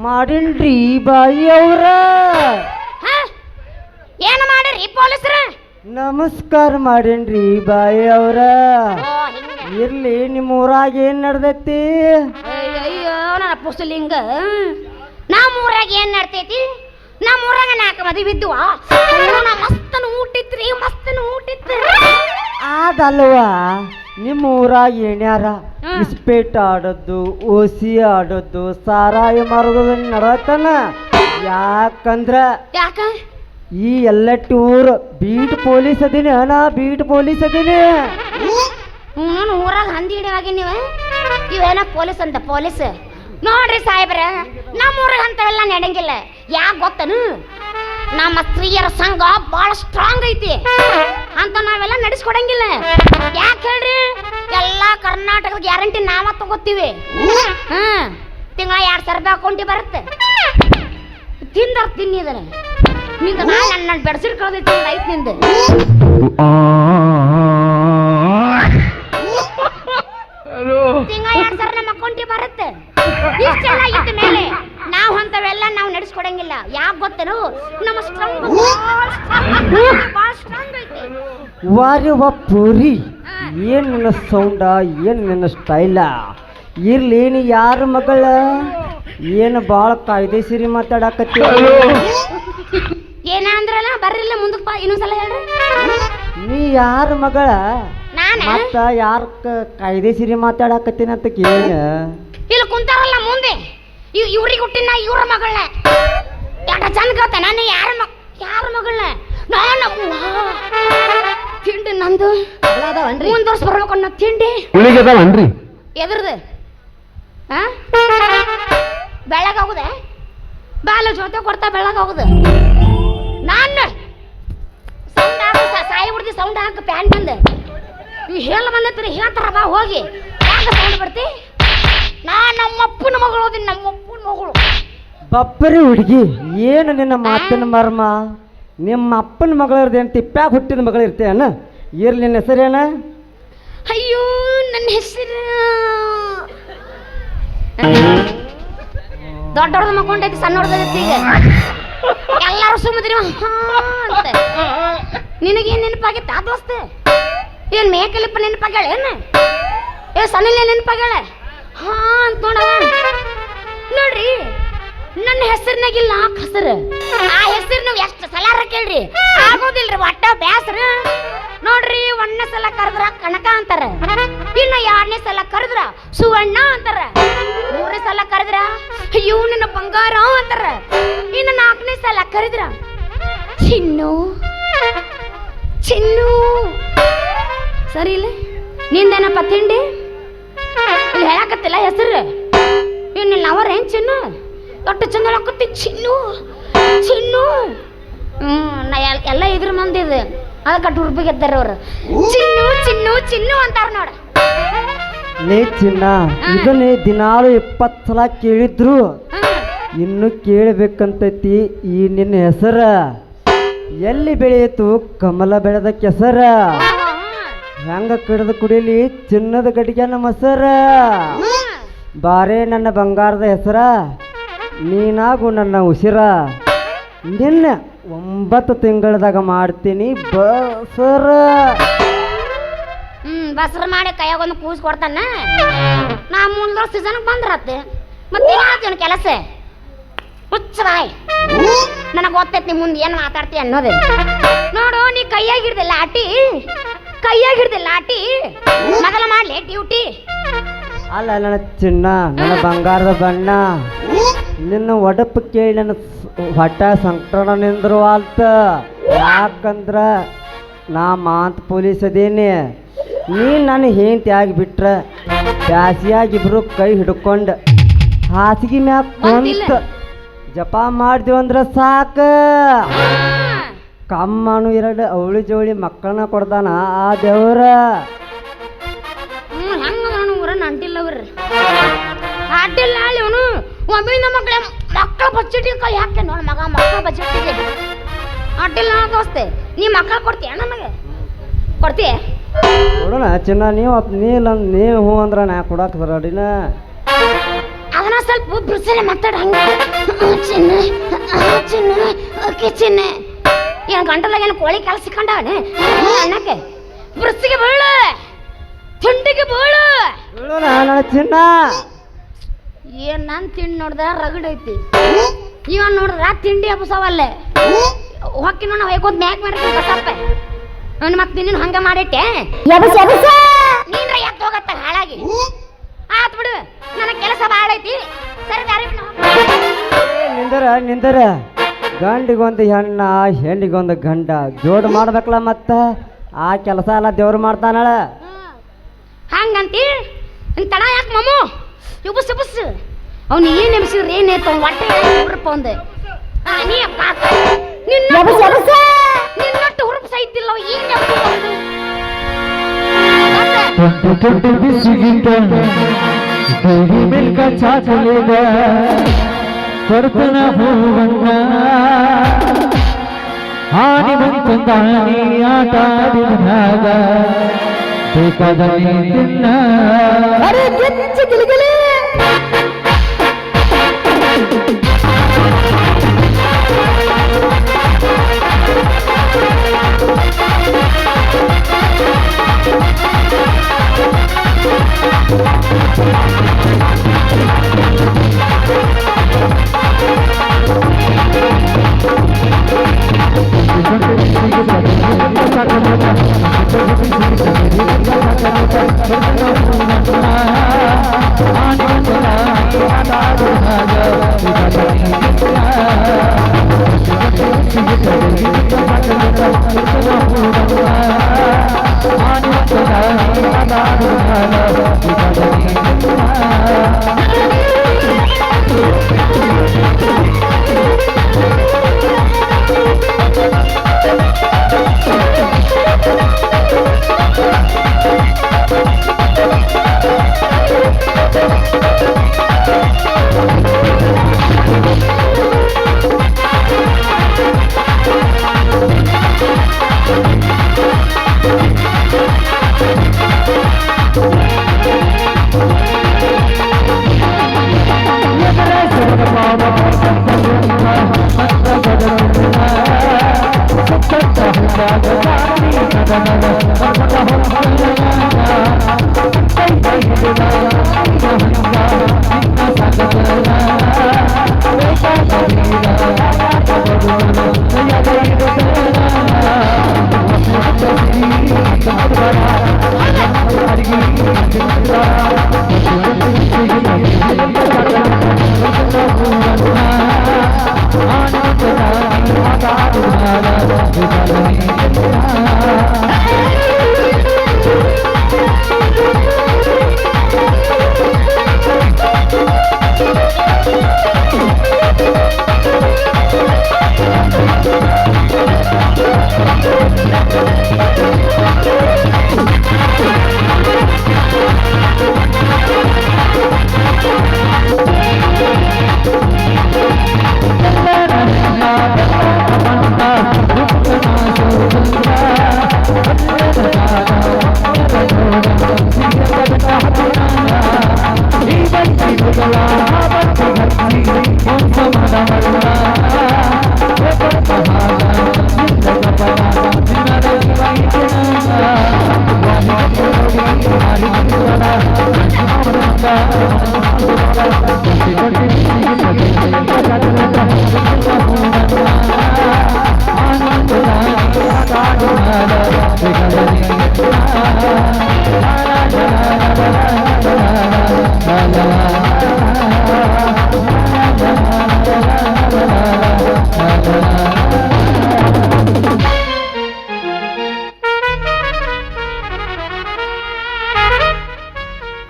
ಮಾಡಿನ್ರಿ ಬಾಯಿ ಅವ್ರ ಹಾ? ಏನು ಮಾಡಿರಿ ಪೊಲೀಸ್ರ? ನಮಸ್ಕಾರ ಮಾಡೇನ್ರಿ ಬಾಯಿ ಅವ್ರ ಇಲ್ಲಿ ಹಿಂಗ. ಇರ್ಲಿ ನಿಮ್ಮ ಊರಾಗ ಏನ್ ನಡ್ದೈತಿ? ಅಯ್ಯೋ ನನ್ನ ಪುಸ್ತಲಿಂಗ. ನಮ್ಮ ಊರಾಗ ಏನ್ ನಡ್ತೈತಿ? ನಮ್ಮ ಊರಾಗ ನಾಲ್ಕು ಮದುವೆ ಬಿದ್ದುವ. ಮಸ್ತನ ಊಟಿತ್ರಿ ಮಸ್ತನ ಊಟಿತ್ತು ಅದಲ್ವಾ ನಿಮ್ಮ ಊರ ಏನ್ಯಾರ. ಇಸ್ಪೇಟ್ ಆಡೋದು ಓಸಿ ಆಡೋದು ಸಾರಾಯಿ ಮಾರೋದು ನಡತನ. ಯಾಕಂದ್ರ ಯಾಕ? ಈ ಎಲ್ಲ ಟೂರ್ ಬೀಟ್ ಪೊಲೀಸ್ ಅದೀನಿ ನಾ ಬೀಟ್ ಪೊಲೀಸ್ ಅದೀನಿ. ನಾನು ಊರಾಗ ಹಂದಿ ಹಿಡಿಯಾಗಿ ನೀವು? ಇವೇನ ಪೊಲೀಸ್ ಅಂತ ಪೊಲೀಸ್? ನೋಡ್ರಿ ಸಾಹೇಬ್ರ ನಮ್ಮ ಊರಾಗ ಅಂತವೆಲ್ಲ ನಡೆಯಂಗಿಲ್ಲ ಯಾಕೆ ಗೊತ್ತನು? ನಮ್ಮ ಸ್ತ್ರೀಯರ ಸಂಘ ಭಾಳ ಸ್ಟ್ರಾಂಗ್ ಗ್ಯಾರಂಟಿ ಹಾ ತಿಂಗಳ ಎರಡು ಸಾವಿರ ರೂಪಾಯಿ ಅಕೌಂಟಿ ಬರುತ್ತೆ. ತಿಂದರ್ ತಿನ್ನಿದ್ರೆ ನಿಂದ ನಾನು ನನ್ನ ಬೆಡ್ಸಿಟ್ ಕಳ್ದೈತಿ ಐತ್ನಿಂದ. ತಿಂಗಳ ಎರಡು ಸಾವಿರ ನಮ್ಮ ಅಕೌಂಟಿಗೆ ಬರುತ್ತೆ. ಇಷ್ಟೆಲ್ಲ ಇದ್ದ ಮೇಲೆ ನಾವು ಅಂತವೆಲ್ಲ ನಾವು ನಡೆಸ್ಕೊಡಂಗಿಲ್ಲ. ಯಾಕೆ ಗೊತ್ತೇನು? ನಮ್ಮ ಸ್ಟ್ರಾಂಗ್ ಭಾಳ ಸ್ಟ್ರಾಂಗ್ ಐತಿ. ವಾರಿ ಪೂರಿ. ಏನ್ ನಿನ್ನ ಸೌಂಡ ಏನು ನಿನ್ನ ಸ್ಟೈಲ ಇರ್ಲಿ ನೀ ಯಾರ ಮಗಳ? ಏನು ಭಾಳ ಕಾಯ್ದೆಸಿರಿ ಮಾತಾಡಕತ್ತಿ? ಏನಂದ್ರಲ್ಲ ಬರ್ರಿಲ್ಲ ಮುಂದಕ್ಕೆ ಬಾ ಇನ್ನೊಂದ್ಸಲ ಹೇಳ್ರಿ. ನೀ ಯಾರ ಮಗಳ? ನಾನು? ಮತ್ತ ಯಾರ ಕಾಯ್ದೆ ಸಿರಿ ಮಾತಾಡಕತ್ತೀನಿ ಅಂತ ಕೇಳ. ಇಲ್ಲಿ ಕುಂತಾರಲ್ಲ ಮುಂದೆ. ಇವ್ ಇವ್ರಿಗೆ ಹುಟ್ಟಿನ ಇವ್ರ ಮಗಳನ್ನ ಯಾಕ ಚಂದ ಕೇಳ್ತ ನಾನು ಯಾರ ಮಗ ಯಾರ ಮಗಳನ್ನ ನಾನು ತಿಂಡಿ ನಂದು? ಮುಂದುವರ್ಸ್ ಬರ್ಬೇಕು ಅನ್ನೋ ತಿಂಡಿ? ಉಳಿಗದವನ್ರಿ ಎದ್ರದು. ಆ? ಬೆಳಗಾಗುದೆ? ಬಾಲ ಜೊತೆ ಕೊಡ್ತಾ ಬೆಳಗಾಗುದು. ನಾನು ಸೌಂಡ್ ಹಾಕು ಸಾಯಿ ಬಿಡ್ತಿ ಸೌಂಡ್ ಹಾಕು ಪ್ಯಾನ್ ಬಂದು. ನೀವು ಹೇಳ ಬಂದತ್ರಿ ಹೇಳ್ತಾರ ಬಾ ಹೋಗಿ. ಯಾಕೆ ಸೌಂಡ್ ಬಿಡ್ತಿ ನಾ ನಮ್ಮಪ್ಪನ ಮಗಳು ಓದಿನಿ ನಮ್ಮ ಅಪ್ಪನ ಮಗಳು. ಬಪ್ಪರಿ ಹುಡುಗಿ ಏನು ನಿನ್ನ ಮಾತಿನ ಮರ್ಮ? ನಿಮ್ಮ ಅಪ್ಪನ ಮಗಳರ್ದೇನು ತಿಪ್ಪ್ಯಾಗ ಹುಟ್ಟಿದ ಮಗಳು ಇರ್ತೇನ. ಇರ್ಲಿ, ನಿನ್ನ ಹೆಸರೇನ? ಅಯ್ಯೋ, ನನ್ನ ಹೆಸರು. ದೊಡ್ಡವ್ರದ್ದು ಮಕ್ಕೊಂಡೈತಿ ಸಣ್ಣವ್ರದೈತಿ ಈಗ. ಎಲ್ಲಾರು ಸುಮ್ಮದ್ರಿ ಅಂತ. ನಿನಗೇನ್ ನೆನಪಾಗೈತೆ ಆ ದೋಸ್ತ? ಏನ್ ಮೇಕಲಿಪ್ಪ ನೆನಪಾಗ್ಯಾಳ, ಏನ? ಏ ಸಣ್ಣ ನೆನಪಾಗ್ಯಾಳ? ಹಾ, ಅಂತ ನೋಡ್ರಿ ನನ್ನ ಹೆಸರಿನಾಗಿಲ್ಲ ನಾಲ್ಕು ಹೆಸರು ಆ ಹೆಸರು ನೀವು ಎಷ್ಟು ಸಲಾರ ಕೇಳ್ರಿ ಆಗೋದಿಲ್ರಿ, ಒಟ್ಟ ಬ್ಯಾಸ್ರ. ನೋಡ್ರಿ, ಒಂದನೇ ಸಲ ಕರೆದ್ರ ಕನಕ ಅಂತಾರ. ಇನ್ನ ಎರಡನೇ ಸಲ ಕರೆದ್ರ ಸುವರ್ಣ ಅಂತಾರ. ಮೂರನೇ ಸಲ ಕರೆದ್ರ ಅಯ್ಯೋ ನನ್ನ ಬಂಗಾರ ಅಂತಾರ. ಇನ್ನ ನಾಲ್ಕನೇ ಸಲ ಕರೆದ್ರ ಚಿನ್ನು. ಚಿನ್ನು. ಸರಿ ಇಲ್ಲ ನಿಂದೇನಪ್ಪ ತಿಂಡಿ? ಹೇಳಕತ್ತಿಲ್ಲ ಹೆಸರು? ಚಂದ ಹಾಕತ್ತಿ ಚಿನ್ನು ಚಿನ್ನು. ಹ್ಞೂ ನಾ ಎಲ್- ಎಲ್ಲ ಇದ್ರ ಮಂದಿ ಇದು ಅದಕ್ಕೆ ಟೂರ್ಬಿಗೆ ಎದ್ದಾರ ಅವ್ರು. ಚಿನ್ನು ಚಿನ್ನು ಚಿನ್ನು ಅಂತಾರ ನೋಡ. ಲೇ ಚಿನ್ನ ಇದನ್ನೇ ದಿನಾಲು ಇಪ್ಪತ್ತು ಸಲ ಕೇಳಿದ್ರು. ಇನ್ನು ಕೇಳಬೇಕಂತೈತಿ ಈ ನಿನ್ನ ಹೆಸರ. ಎಲ್ಲಿ ಬೆಳೆಯಿತು? ಕಮಲ ಬೆಳೆದ ಕೆಸರ. ಹೆಂಗ ಕಡಿದು ಕುಡಿಲಿ? ಚಿನ್ನದ ಗಡಿಗೆ ನಮ್ಮ ಹೆಸರ ಬಾರೇ ನನ್ನ ಬಂಗಾರದ ಹೆಸರ. ನೀನಾಗು ನನ್ನ ಉಸಿರ ನಿನ್ನ ಒಂಬತ್ತು ತಿಂಗಳದಾಗ ಮಾಡ್ತೀನಿ ಬಸರ ಹ್ಮ್ ಬಸರ ಮಾಡಿ ಕೈಯಾಗ ಒಂದು ಕೂಸ್ ಕೊಡ್ತಾನ. ನಾ ಮುಂದೆ ಸೀಸನ್ಗೆ ಬಂದ್ರತ್ತೆ. ಮತ್ತೆ ಏನಾಗ್ತೀವಿ ಕೆಲಸ? ಹುಚ್ಚ ಬಾಯ್. ನನಗೆ ಗೊತ್ತೈತಿ ನೀ ಮುಂದೆ ಏನು ಮಾತಾಡ್ತಿ ಅನ್ನೋದು. ನೋಡು ನೀ ಕೈಯಾಗ ಹಿಡ್ದೆ ಲಾಟಿ ಕೈಯಾಗ ಹಿಡ್ದೆ ಲಾಟಿ ಮೊದಲ ಮಾಡ್ಲಿ ಡ್ಯೂಟಿ. ಅಲ್ಲ ನನ್ನ ಚಿನ್ನ ನನ್ನ ಬಂಗಾರದ ಬಣ್ಣ. ನಿನ್ನ ಒಡಪು ಕೇಳಿ ನನ್ನ ಹೊಟ್ಟ ಸಂಕಟ ನಿಂದ್ರು ಆಲ್ತ ಯಾಕಂದ್ರ ನಾ ಮಾತ್ ಪೊಲೀಸ್ ಅದೇನಿ. ನೀ ನನ್ನ ಹೆಂಡತಿ ಆಗಿಬಿಟ್ರೆ ಬ್ಯಾಸಿಯಾಗಿ ಇಬ್ರು ಕೈ ಹಿಡ್ಕೊಂಡು. ಹಾಸಿಗೆ ಮ್ಯಾಗ ಕೊಂತ ಜಪ ಮಾಡ್ದೇವು ಅಂದ್ರ ಸಾಕ. ಕಮ್ಮನು ಎರಡು ಅವಳಿ ಜೋಳಿ ಮಕ್ಕಳನ್ನ ಕೊಡ್ತಾನ ಆ ದೇವ್ರ. ಹೆಂಗ ಅಂಟಿಲ್ಲ ಅವ್ರ. ಅಡ್ಡಿಲ್ಲ ಅಲ್ಲಿ ನಮ್ಮ ಮಕ್ಕಳ ಮಕ್ಕಳ ಬಚ್ಚಿಟ್ಟಿಗೆ ಕೈ ಹಾಕ್ತೇನೆ ನೋಡಿ ಮಗ ಮಕ್ಕಳ ಬಚ್ಚಿಟ್ಟಿಗೆ ಅಡ್ಡಿಲ್ಲ ದೋಸ್ತೆ ನೀ ಮಕ್ಕಳ ಕೊಡ್ತೀಯ ನನಗೆ? ಕೊಡ್ತೀಯ? ನೋಡೋಣ ಚಿನ್ನ ನೀವು ನೀ ಇಲ್ಲ ನೀವು ಹ್ಞೂ ಅಂದ್ರ ನಾ ಕೊಡಕ್ಕೆ ರೆಡಿನ ಅದನ್ನ ಸ್ವಲ್ಪ ಬ್ರಿಸಲೆ ಮಾತಾಡ ಹಂಗೆ. ಚಿನ್ನ ಚಿನ್ನ ಓಕೆ ಚಿನ್ನ. ಏನು ಗಂಟಲಾಗ ಏನು ಕೋಳಿ ಕಲಸಿಕೊಂಡವನೆ ಅಣ್ಣಕ್ಕೆ ಬ್ರಿಸ್ಗೆ ಬೀಳು. ತಿಂಡಿಗೆ ಬೀಳು. ಬೀಳೋಣ ಚಿನ್ನ. ಏನ್ ನಾನ್ ತಿಂಡಿ ನೋಡ್ದ ರಗಡ್ ಐತಿ. ನೋಡ್ರ ತಿಂಡಿ ಹಬ್ಬಸವಲ್ಲೇ ಹೊಕ್ಕಿ ನಾವು ಹೇಗೋದ್ ಮ್ಯಾಕ್ ಮಾಡ್ತೀನಿ ಬಸಪ್ಪ. ಅವ್ನು ಮತ್ತೆ ನಿನ್ನ ಹಂಗ ಮಾಡಿಟ್ಟೆ. ನೀನ್ರ ಎತ್ತ ಹೋಗತ್ತ ಹಾಳಾಗಿ. ಆತ್ ಬಿಡು ನನ್ನ ಕೆಲಸ ಭಾಳ ಐತಿ. ಸರಿ ದಾರಿ ನಿಂದರ ನಿಂದರ. ಗಂಡಿಗೊಂದು ಹೆಣ್ಣ ಹೆಣ್ಣಿಗೊಂದು ಗಂಡ. ಜೋಡ್ ಮಾಡ್ಬೇಕಲ್ಲ ಮತ್ತ? ಆ ಕೆಲಸ ಎಲ್ಲ ದೇವ್ರು ಮಾಡ್ತಾನಳ. ಹಂಗಂತಿ? ನಿನ್ ತಡ ಯಾಕೆ ಮಮ್ಮು? ಇಬುಸ್ ಇಬುಸ್ ಅವ್ನು ಏನ್ ಎಬ್ಸಿದ್ರೆ ಏನಾಯ್ತು ಅವ್ನು ಹೊಟ್ಟೆ ಹುರುಪ ಒಂದೆ ಆ, ನೀ ಅಪ್ಪ ನಿನ್ನ ನಿನ್ನಟ್ಟು ಹುರುಪ ಸಹಿತಿಲ್ಲ ಈಗ ದೊಡ್ಡ ದೊಡ್ಡ ಬಿಸಿಗಿಂತ ದೇವಿ ಮೆಲ್ಕ ಚಾಚಲಿದ ಕೊಡ್ತನ ಹೂವನ್ನ ಹಾನಿ ಬಂತಂದಾನಿ ಆಟ ಆಡಿದಾಗ ಬೇಕಾದ ತಿನ್ನ ಆ de.